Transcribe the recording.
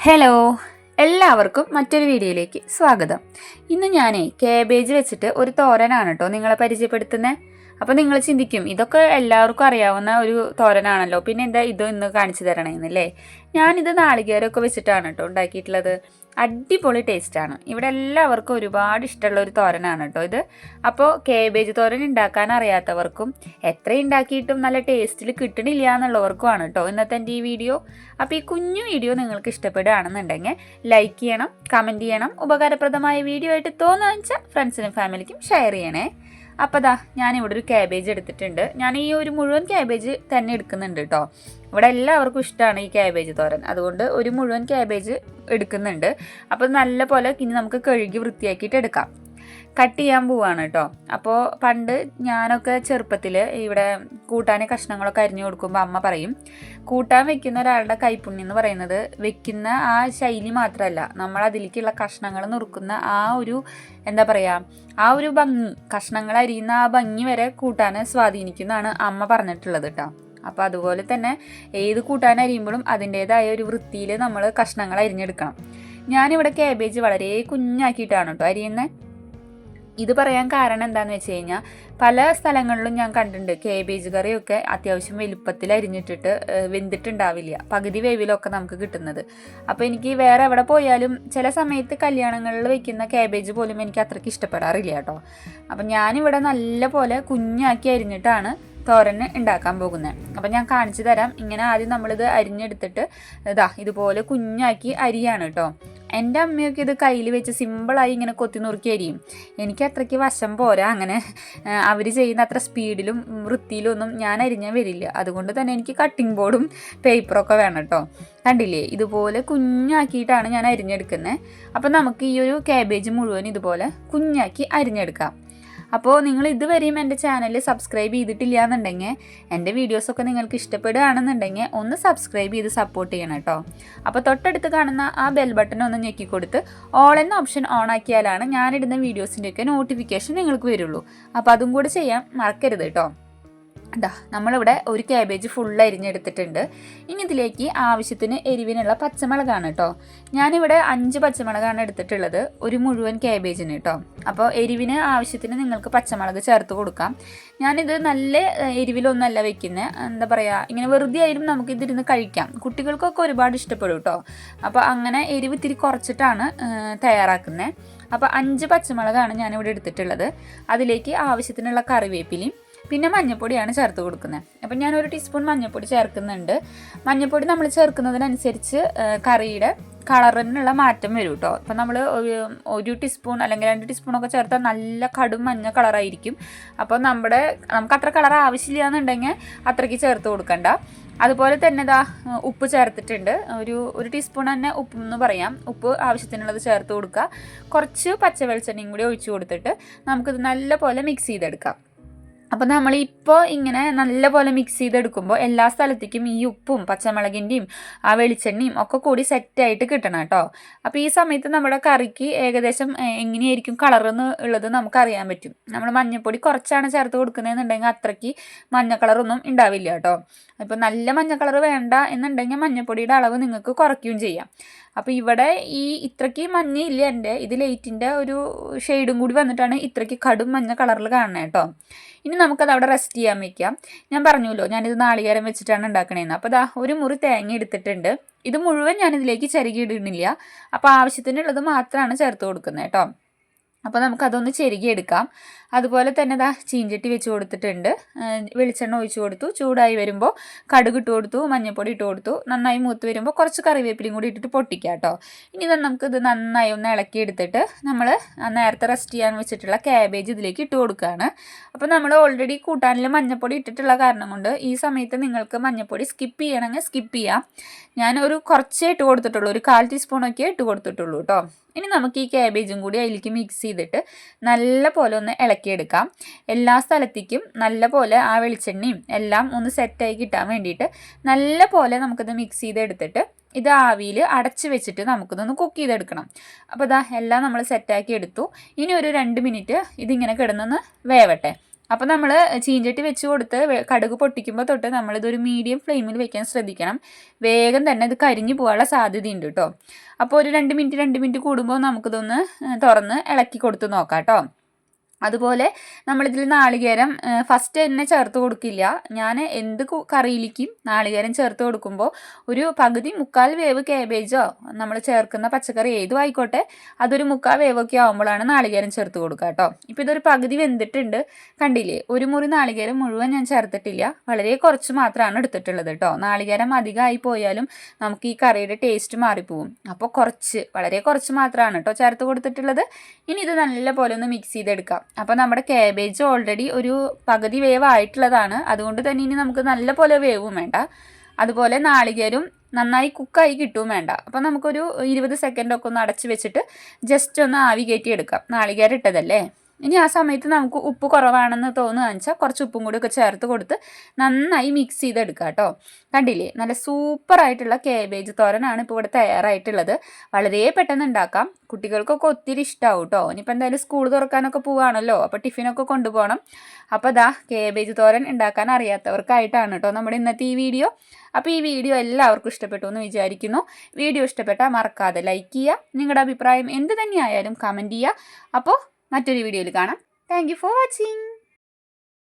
Hello എല്ലാവർക്കും മറ്റൊരു വീഡിയോയിലേക്ക് സ്വാഗതം. ഇന്ന് ഞാൻ കേബേജ് വെച്ചിട്ട് ഒരു തോരനാണ് കേട്ടോ നിങ്ങളെ പരിചയപ്പെടുത്തുന്നത് അപ്പോൾ നിങ്ങൾ ചിന്തിക്കും ഇതൊക്കെ എല്ലാവർക്കും അറിയാവുന്ന ഒരു തോരനാണല്ലോ. പിന്നെ എന്താ ഇത് ഇന്ന് കാണിച്ചു തരണേന്നല്ലേ ഞാനിത് നാളികേരമൊക്കെ വെച്ചിട്ടാണ് കേട്ടോ ഉണ്ടാക്കിയിട്ടുള്ളത്. അടിപൊളി ടേസ്റ്റാണ് ഇവിടെ എല്ലാവർക്കും ഒരുപാട് ഇഷ്ടമുള്ള ഒരു തോരനാണ് കേട്ടോ ഇത്. അപ്പോൾ കേബേജ് തോരൻ ഉണ്ടാക്കാൻ അറിയാത്തവർക്കും എത്ര ഉണ്ടാക്കിയിട്ടും നല്ല ടേസ്റ്റിൽ കിട്ടണില്ല എന്നുള്ളവർക്കുമാണ് കേട്ടോ ഇന്നത്തെ എന്റെ ഈ വീഡിയോ. അപ്പോൾ ഈ കുഞ്ഞു വീഡിയോ നിങ്ങൾക്ക് ഇഷ്ടപ്പെടുകയാണെന്നുണ്ടെങ്കിൽ ലൈക്ക് ചെയ്യണം കമന്റ് ചെയ്യണം. ഉപകാരപ്രദമായ വീഡിയോ ആയിട്ട് തോന്നുക ഫ്രണ്ട്സിനും ഫാമിലിക്കും ഷെയർ ചെയ്യണേ. അപ്പോൾ ദാ ഞാനിവിടെ ഒരു ക്യാബേജ് എടുത്തിട്ടുണ്ട്. ഞാൻ ഈ ഒരു മുഴുവൻ ക്യാബേജ് തന്നെ എടുക്കുന്നുണ്ട് കേട്ടോ ഇവിടെ എല്ലാവർക്കും ഇഷ്ടമാണ് ഈ ക്യാബേജ് തോരൻ. അതുകൊണ്ട് ഒരു മുഴുവൻ ക്യാബേജ് എടുക്കുന്നുണ്ട്. അപ്പോൾ നല്ല പോലെ ഇനി നമുക്ക് കഴുകി വൃത്തിയാക്കിയിട്ട് എടുക്കാം. കട്ട് ചെയ്യാൻ പോവാണ് കേട്ടോ അപ്പോൾ പണ്ട് ഞാനൊക്കെ ചെറുപ്പത്തിൽ ഇവിടെ കൂട്ടാൻ കഷ്ണങ്ങളൊക്കെ അരിഞ്ഞു കൊടുക്കുമ്പോൾ അമ്മ പറയും കൂട്ടാൻ വെക്കുന്ന ഒരാളുടെ കൈപ്പുണ്യം എന്ന് പറയുന്നത് വെക്കുന്ന ആ ശൈലി മാത്രമല്ല നമ്മൾ അതിലേക്കുള്ള കഷ്ണങ്ങൾ നുറുക്കുന്ന ആ ഒരു എന്താ പറയുക ആ ഒരു ഭംഗി കഷ്ണങ്ങൾ അരിയുന്ന ആ ഭംഗി വരെ കൂട്ടാനെ സ്വാധീനിക്കുന്നതാണ് അമ്മ പറഞ്ഞിട്ടുള്ളത് കേട്ടോ അപ്പോൾ അതുപോലെ തന്നെ ഏത് കൂട്ടാൻ അരിയുമ്പോഴും അതിന്റേതായ ഒരു വൃത്തിയിൽ നമ്മൾ കഷ്ണങ്ങൾ അരിഞ്ഞെടുക്കണം. ഞാനിവിടെ കാബേജ് വളരെ കുഞ്ഞാക്കിയിട്ടാണ് കേട്ടോ അരിയുന്നത് ഇത് പറയാൻ കാരണം എന്താണെന്ന് വെച്ച് കഴിഞ്ഞാൽ പല സ്ഥലങ്ങളിലും ഞാൻ കണ്ടിട്ടുണ്ട്. കേബേജ് കറിയൊക്കെ അത്യാവശ്യം വലുപ്പത്തിൽ അരിഞ്ഞിട്ടിട്ട് വെന്തിട്ടുണ്ടാവില്ല. പകുതി വേവിലൊക്കെ നമുക്ക് കിട്ടുന്നത്. അപ്പോൾ എനിക്ക് വേറെ എവിടെ പോയാലും ചില സമയത്ത് കല്യാണങ്ങളിൽ വെക്കുന്ന കേബേജ് പോലും എനിക്ക് അത്രയ്ക്ക് ഇഷ്ടപ്പെടാറില്ല കേട്ടോ. അപ്പം ഞാനിവിടെ നല്ല പോലെ കുഞ്ഞാക്കി അരിഞ്ഞിട്ടാണ് തോരന് ഉണ്ടാക്കാൻ പോകുന്നത്. അപ്പം ഞാൻ കാണിച്ചു തരാം. ഇങ്ങനെ ആദ്യം നമ്മളിത് അരിഞ്ഞെടുത്തിട്ട് ഇതാ ഇതുപോലെ കുഞ്ഞാക്കി അരിയാണ് കേട്ടോ എന്റെ അമ്മയൊക്കെ ഇത് കയ്യിൽ വെച്ച് സിമ്പിളായി ഇങ്ങനെ കൊത്തി നുറുക്കി അരിയും. എനിക്ക് അത്രയ്ക്ക് വശം പോരാ. അങ്ങനെ അവർ ചെയ്യുന്ന അത്ര സ്പീഡിലും വൃത്തിയിലും ഒന്നും ഞാൻ അരിഞ്ഞാൽ വരില്ല. അതുകൊണ്ട് തന്നെ എനിക്ക് കട്ടിംഗ് ബോർഡും പേപ്പറൊക്കെ വേണം കേട്ടോ കണ്ടില്ലേ? ഇതുപോലെ കുഞ്ഞാക്കിയിട്ടാണ് ഞാൻ അരിഞ്ഞെടുക്കുന്നത് അപ്പം നമുക്ക് ഈ ഒരു കാബേജ് മുഴുവൻ ഇതുപോലെ കുഞ്ഞാക്കി അരിഞ്ഞെടുക്കാം. അപ്പോൾ നിങ്ങൾ ഇതുവരെയും എന്റെ ചാനൽ സബ്സ്ക്രൈബ് ചെയ്തിട്ടില്ല എന്നുണ്ടെങ്കിൽ എന്റെ വീഡിയോസൊക്കെ നിങ്ങൾക്ക് ഇഷ്ടപ്പെടുകയാണെന്നുണ്ടെങ്കിൽ ഒന്ന് സബ്സ്ക്രൈബ് ചെയ്ത് സപ്പോർട്ട് ചെയ്യണം കേട്ടോ. അപ്പോൾ തൊട്ടടുത്ത് കാണുന്ന ആ ബെൽ ബട്ടൺ ഒന്ന് ഞെക്കിക്കൊടുത്ത് ഓൾ എന്ന ഓപ്ഷൻ ഓൺ ആക്കിയാലാണ് ഞാനിടുന്ന വീഡിയോസിന്റെയൊക്കെ നോട്ടിഫിക്കേഷൻ നിങ്ങൾക്ക് വരുള്ളൂ. അപ്പോൾ അതും കൂടി ചെയ്യാൻ മറക്കരുത് കേട്ടോ. ഇതാ നമ്മളിവിടെ ഒരു ക്യാബേജ് ഫുൾ അരിഞ്ഞെടുത്തിട്ടുണ്ട്. ഇനി ഇതിലേക്ക് ആവശ്യത്തിന് എരിവിനുള്ള പച്ചമുളകാണ് കേട്ടോ. ഞാനിവിടെ അഞ്ച് പച്ചമുളകാണ് എടുത്തിട്ടുള്ളത്. ഒരു മുഴുവൻ ക്യാബേജിന് കേട്ടോ. അപ്പോൾ എരിവിന് ആവശ്യത്തിന് നിങ്ങൾക്ക് പച്ചമുളക് ചേർത്ത് കൊടുക്കാം. ഞാനിത് നല്ല എരിവിലൊന്നല്ല വെക്കുന്നത് എന്താ പറയുക ഇങ്ങനെ വെറുതെ ആയാലും നമുക്ക് ഇതിരുന്ന് കഴിക്കാം. കുട്ടികൾക്കൊക്കെ ഒരുപാട് ഇഷ്ടപ്പെടും കേട്ടോ. അപ്പോൾ അങ്ങനെ എരിവ് ഇത്തിരി കുറച്ചിട്ടാണ് തയ്യാറാക്കുന്നത് അപ്പോൾ അഞ്ച് പച്ചമുളകാണ് ഞാനിവിടെ എടുത്തിട്ടുള്ളത്. അതിലേക്ക് ആവശ്യത്തിനുള്ള കറിവേപ്പിലയും പിന്നെ മഞ്ഞൾപ്പൊടിയാണ് ചേർത്ത് കൊടുക്കുന്നത് അപ്പം ഞാൻ ഒരു ടീസ്പൂൺ മഞ്ഞൾപ്പൊടി ചേർക്കുന്നുണ്ട്. മഞ്ഞൾപ്പൊടി നമ്മൾ ചേർക്കുന്നതിനനുസരിച്ച് കറിയുടെ കളറിനുള്ള മാറ്റം വരും കേട്ടോ അപ്പം നമ്മൾ ഒരു ടീസ്പൂൺ അല്ലെങ്കിൽ രണ്ട് ടീസ്പൂണൊക്കെ ചേർത്താൽ നല്ല കടും മഞ്ഞ കളറായിരിക്കും. അപ്പോൾ നമ്മുടെ നമുക്ക് അത്ര കളർ ആവശ്യമില്ല എന്നുണ്ടെങ്കിൽ അത്രയ്ക്ക് ചേർത്ത് കൊടുക്കണ്ട. അതുപോലെ തന്നെ ഇതാ ഉപ്പ് ചേർത്തിട്ടുണ്ട്. ഒരു ഒരു ടീസ്പൂൺ തന്നെ ഉപ്പ് എന്ന് പറയാം. ഉപ്പ് ആവശ്യത്തിനുള്ളത് ചേർത്ത് കൊടുക്കുക. കുറച്ച് പച്ച വെളിച്ചെണ്ണയും കൂടി ഒഴിച്ചു കൊടുത്തിട്ട് നമുക്കിത് നല്ല പോലെ മിക്സ് ചെയ്തെടുക്കാം. അപ്പോൾ നമ്മളിപ്പോൾ ഇങ്ങനെ നല്ലപോലെ മിക്സ് ചെയ്തെടുക്കുമ്പോൾ എല്ലാ സ്ഥലത്തേക്കും ഈ ഉപ്പും പച്ചമുളകിന്റെയും ആ വെളിച്ചെണ്ണയും ഒക്കെ കൂടി സെറ്റായിട്ട് കിട്ടണം കേട്ടോ. അപ്പോൾ ഈ സമയത്ത് നമ്മുടെ കറിക്ക് ഏകദേശം എങ്ങനെയായിരിക്കും കളറെന്ന് ഉള്ളത് നമുക്കറിയാൻ പറ്റും. നമ്മൾ മഞ്ഞൾപ്പൊടി കുറച്ചാണ് ചേർത്ത് കൊടുക്കുന്നതെന്നുണ്ടെങ്കിൽ അത്രയ്ക്ക് മഞ്ഞ കളറൊന്നും ഉണ്ടാവില്ല കേട്ടോ. ഇപ്പോൾ നല്ല മഞ്ഞ കളർ വേണ്ട എന്നുണ്ടെങ്കിൽ മഞ്ഞൾപ്പൊടിയുടെ അളവ് നിങ്ങൾക്ക് കുറയ്ക്കുകയും ചെയ്യാം. അപ്പോൾ ഇവിടെ ഈ ഇത്രയ്ക്ക് മഞ്ഞ ഇല്ല എന്റെ? ഇത് ലൈറ്റിന്റെ ഒരു ഷെയ്ഡും കൂടി വന്നിട്ടാണ് ഇത്രയ്ക്ക് കടും മഞ്ഞ കളറിൽ കാണുന്നത് കേട്ടോ. ഇനി നമുക്കത് അവിടെ റെസ്റ്റ് ചെയ്യാൻ വയ്ക്കാം ഞാൻ പറഞ്ഞല്ലോ ഞാനിത് നാളികേരം വെച്ചിട്ടാണ് ഉണ്ടാക്കണേന്ന്. അപ്പോൾ ദാ ഒരു മുറി തേങ്ങ എടുത്തിട്ടുണ്ട്. ഇത് മുഴുവൻ ഞാനിതിലേക്ക് ചരുകി ഇടുന്നില്ല അപ്പോൾ ആവശ്യത്തിനുള്ളത് മാത്രമാണ് ചേർത്ത് കൊടുക്കുന്നത് കേട്ടോ. അപ്പോൾ നമുക്കതൊന്ന് ചെരുകിയെടുക്കാം അതുപോലെ തന്നെ ദാ ചീഞ്ചട്ടി വെച്ച് കൊടുത്തിട്ടുണ്ട്. വെളിച്ചെണ്ണ ഒഴിച്ചു കൊടുത്തു. ചൂടായി വരുമ്പോൾ കടുക് ഇട്ട് കൊടുത്തു മഞ്ഞൾപ്പൊടി ഇട്ട് കൊടുത്തു. നന്നായി മൂത്ത് വരുമ്പോൾ കുറച്ച് കറിവേപ്പിലയും കൂടി ഇട്ടിട്ട് പൊട്ടിക്കാം കേട്ടോ ഇനി നമുക്ക് ഇത് നന്നായി ഒന്ന് ഇളക്കി എടുത്തിട്ട് നമ്മൾ നേരത്തെ റെസ്റ്റ് ചെയ്യാൻ വെച്ചിട്ടുള്ള ക്യാബേജ് ഇതിലേക്ക് ഇട്ട് കൊടുക്കുകയാണ് അപ്പോൾ നമ്മൾ ഓൾറെഡി കൂട്ടാനിൽ മഞ്ഞൾപ്പൊടി ഇട്ടിട്ടുള്ള കാരണം കൊണ്ട് ഈ സമയത്ത് നിങ്ങൾക്ക് മഞ്ഞൾപ്പൊടി സ്കിപ്പ് ചെയ്യണമെങ്കിൽ സ്കിപ്പ് ചെയ്യാം. ഞാൻ ഒരു കുറച്ചേ ഇട്ട് കൊടുത്തിട്ടുള്ളൂ. ഒരു കാൽ ടീസ്പൂണൊക്കെ ഇട്ട് കൊടുത്തിട്ടുള്ളൂ കേട്ടോ ഇനി നമുക്ക് ഈ ക്യാബേജും കൂടി അതിലേക്ക് മിക്സ് ചെയ്തിട്ട് നല്ല പോലെ ഒന്ന് ഇളക്കിയെടുക്കാം. എല്ലാ സ്ഥലത്തേക്കും നല്ല പോലെ ആ വെളിച്ചെണ്ണയും എല്ലാം ഒന്ന് സെറ്റായി കിട്ടാൻ വേണ്ടിയിട്ട് നല്ല പോലെ നമുക്കത് മിക്സ് ചെയ്തെടുത്തിട്ട് ഇത് ആവിയിൽ അടച്ചു വെച്ചിട്ട് നമുക്കിതൊന്ന് കുക്ക് ചെയ്തെടുക്കണം. അപ്പോൾ ഇതാ എല്ലാം നമ്മൾ സെറ്റാക്കി എടുത്തു. ഇനി ഒരു രണ്ട് മിനിറ്റ് ഇതിങ്ങനെ കിടന്നൊന്ന് വേവട്ടെ. അപ്പോൾ നമ്മൾ ചീഞ്ചട്ടി വെച്ച് കൊടുത്ത് കടുക് പൊട്ടിക്കുമ്പോൾ തൊട്ട് നമ്മളിതൊരു മീഡിയം ഫ്ലെയിമിൽ വെക്കാൻ ശ്രദ്ധിക്കണം. വേഗം തന്നെ ഇത് കരിഞ്ഞു പോകാനുള്ള സാധ്യതയുണ്ട് കേട്ടോ അപ്പോൾ ഒരു രണ്ട് മിനിറ്റ് രണ്ട് മിനിറ്റ് കൂടുമ്പോൾ നമുക്കിതൊന്ന് തുറന്ന് ഇളക്കി കൊടുത്ത് നോക്കാം കേട്ടോ അതുപോലെ നമ്മളിതിൽ നാളികേരം ഫസ്റ്റ് തന്നെ ചേർത്ത് കൊടുക്കില്ല. ഞാൻ എന്ത് കറിയിലേക്കും നാളികേരം ചേർത്ത് കൊടുക്കുമ്പോൾ ഒരു പകുതി മുക്കാൽ വേവ് കാബേജോ നമ്മൾ ചേർക്കുന്ന പച്ചക്കറി ഏതും ആയിക്കോട്ടെ അതൊരു മുക്കാൽ വേവൊക്കെ ആകുമ്പോഴാണ് നാളികേരം ചേർത്ത് കൊടുക്കുക കേട്ടോ. ഇപ്പോൾ ഇതൊരു പകുതി വെന്തിട്ടുണ്ട്. കണ്ടില്ലേ? ഒരു മുറി നാളികേരം മുഴുവൻ ഞാൻ ചേർത്തിട്ടില്ല. വളരെ കുറച്ച് മാത്രമാണ് എടുത്തിട്ടുള്ളത് കേട്ടോ. നാളികേരം അധികമായി പോയാലും നമുക്ക് ഈ കറിയുടെ ടേസ്റ്റ് മാറിപ്പോവും. അപ്പോൾ കുറച്ച് വളരെ കുറച്ച് മാത്രമാണ് കേട്ടോ ചേർത്ത് കൊടുത്തിട്ടുള്ളത്. ഇനി ഇത് നല്ലപോലെ ഒന്ന് മിക്സ് ചെയ്തെടുക്കാം. അപ്പോൾ നമ്മുടെ കാബേജ് ഓൾറെഡി ഒരു പകുതി വേവ് ആയിട്ടുള്ളതാണ് അതുകൊണ്ട് തന്നെ ഇനി നമുക്ക് നല്ലപോലെ വേവും വേണ്ട. അതുപോലെ നാളികേരും നന്നായി കുക്കായി കിട്ടും വേണ്ട. അപ്പോൾ നമുക്കൊരു ഇരുപത് സെക്കൻഡൊക്കെ ഒന്ന് അടച്ച് വെച്ചിട്ട് ജസ്റ്റ് ഒന്ന് ആവി കയറ്റി എടുക്കാം. നാളികേരം ഇട്ടതല്ലേ? ഇനി ആ സമയത്ത് നമുക്ക് ഉപ്പ് കുറവാണെന്ന് തോന്നുകയെന്ന് വെച്ചാൽ കുറച്ച് ഉപ്പും കൂടി ഒക്കെ ചേർത്ത് കൊടുത്ത് നന്നായി മിക്സ് ചെയ്തെടുക്കുക കേട്ടോ കണ്ടില്ലേ? നല്ല സൂപ്പറായിട്ടുള്ള കേബേജ് തോരനാണ് ഇപ്പോൾ ഇവിടെ തയ്യാറായിട്ടുള്ളത്. വളരെ പെട്ടെന്ന് ഉണ്ടാക്കാം കുട്ടികൾക്കൊക്കെ ഒത്തിരി ഇഷ്ടമാവും കേട്ടോ ഇനിയിപ്പോൾ എന്തായാലും സ്കൂൾ തുറക്കാനൊക്കെ പോവാണല്ലോ. അപ്പോൾ ടിഫിനൊക്കെ കൊണ്ടുപോകണം അപ്പോൾ ദാ കേബേജ് തോരൻ ഉണ്ടാക്കാൻ അറിയാത്തവർക്കായിട്ടാണ് കേട്ടോ നമ്മുടെ ഇന്നത്തെ ഈ വീഡിയോ. അപ്പോൾ ഈ വീഡിയോ എല്ലാവർക്കും ഇഷ്ടപ്പെട്ടു എന്ന് വിചാരിക്കുന്നു. വീഡിയോ ഇഷ്ടപ്പെട്ടാൽ മറക്കാതെ ലൈക്ക് ചെയ്യുക നിങ്ങളുടെ അഭിപ്രായം എന്ത് തന്നെയായാലും കമന്റ് ചെയ്യുക അപ്പോൾ മറ്റൊരു വീഡിയോയിൽ കാണാം. Thank for watching